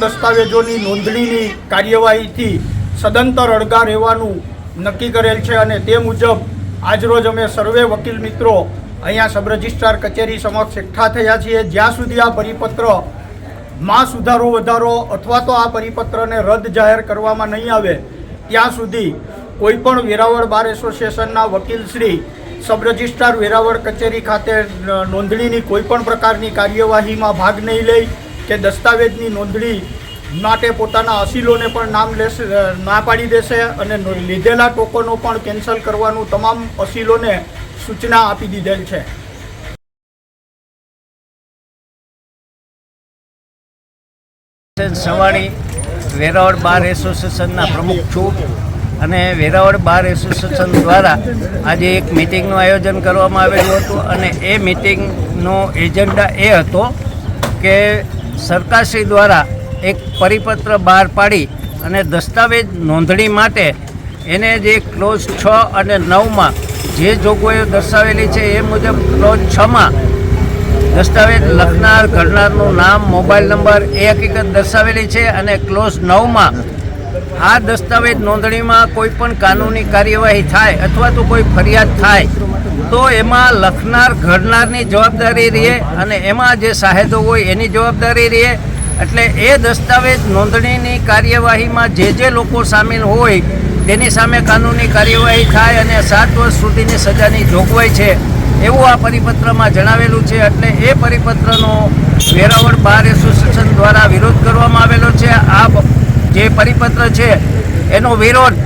દસ્તાવેજોની નોંધણીની કાર્યવાહીથી સદંતર અળગા રહેવાનું નક્કી કરેલ છે અને તે મુજબ આજરોજ અમે સર્વે વકીલ મિત્રો અહીંયા સબ રજિસ્ટ્રાર કચેરી સમક્ષ એકઠા થયા છીએ. જ્યાં સુધી આ પરિપત્રમાં સુધારો વધારો અથવા તો આ પરિપત્રને રદ જાહેર કરવામાં નહીં આવે, ત્યાં સુધી કોઈપણ વેરાવળ બાર એસોસિએશનના વકીલશ્રી સબ રજિસ્ટ્રાર વેરાવળ કચેરી ખાતે નોંધણીની કોઈપણ પ્રકારની કાર્યવાહીમાં ભાગ નહીં લે કે દસ્તાવેજની નોંધણી માટે પોતાના અસીલોને પણ નામ લેશે ના પાડી દેશે અને લીધેલા ટોકનો પણ કેન્સલ કરવાનું તમામ અસીલોને સૂચના આપી દીધેલ છે. સવાણી વેરાવળ બાર એસોસિએશનના પ્રમુખ છું અને વેરાવળ બાર એસોસિએશન દ્વારા આજે એક મિટિંગનું આયોજન કરવામાં આવેલું હતું અને એ મિટિંગનો એજન્ડા એ હતો કે સરકારશ્રી દ્વારા એક પરિપત્ર બહાર પાડી અને દસ્તાવેજ નોંધણી માટે એને જે ક્લોઝ છ અને નવમાં જે જોગવાઈઓ દર્શાવેલી છે એ મુજબ ક્લોઝ છમાં દસ્તાવેજ લખનાર, ઘડનારનું નામ, મોબાઈલ નંબર એ હકીકત દર્શાવેલી છે અને ક્લોઝ નવમાં આ દસ્તાવેજ નોંધણીમાં કોઈ પણ કાનૂની કાર્યવાહી થાય અથવા તો કોઈ ફરિયાદ થાય તો એમાં લખનાર, ઘડનારની જવાબદારી રહે અને એમાં જે સાહેદો હોય એની જવાબદારી રહે. એટલે એ દસ્તાવેજ નોંધણીની કાર્યવાહીમાં જે જે લોકો સામેલ હોય, તેની સામે કાનૂની કાર્યવાહી થાય અને સાત વર્ષ સુધીની સજાની જોગવાઈ છે. એવું આ પરિપત્રમાં જણાવેલું છે. એટલે એ પરિપત્રનો વેરાવળ બાર એસોસિએશન દ્વારા વિરોધ કરવામાં આવેલો છે. આ જે પરિપત્ર છે, એનો વિરોધ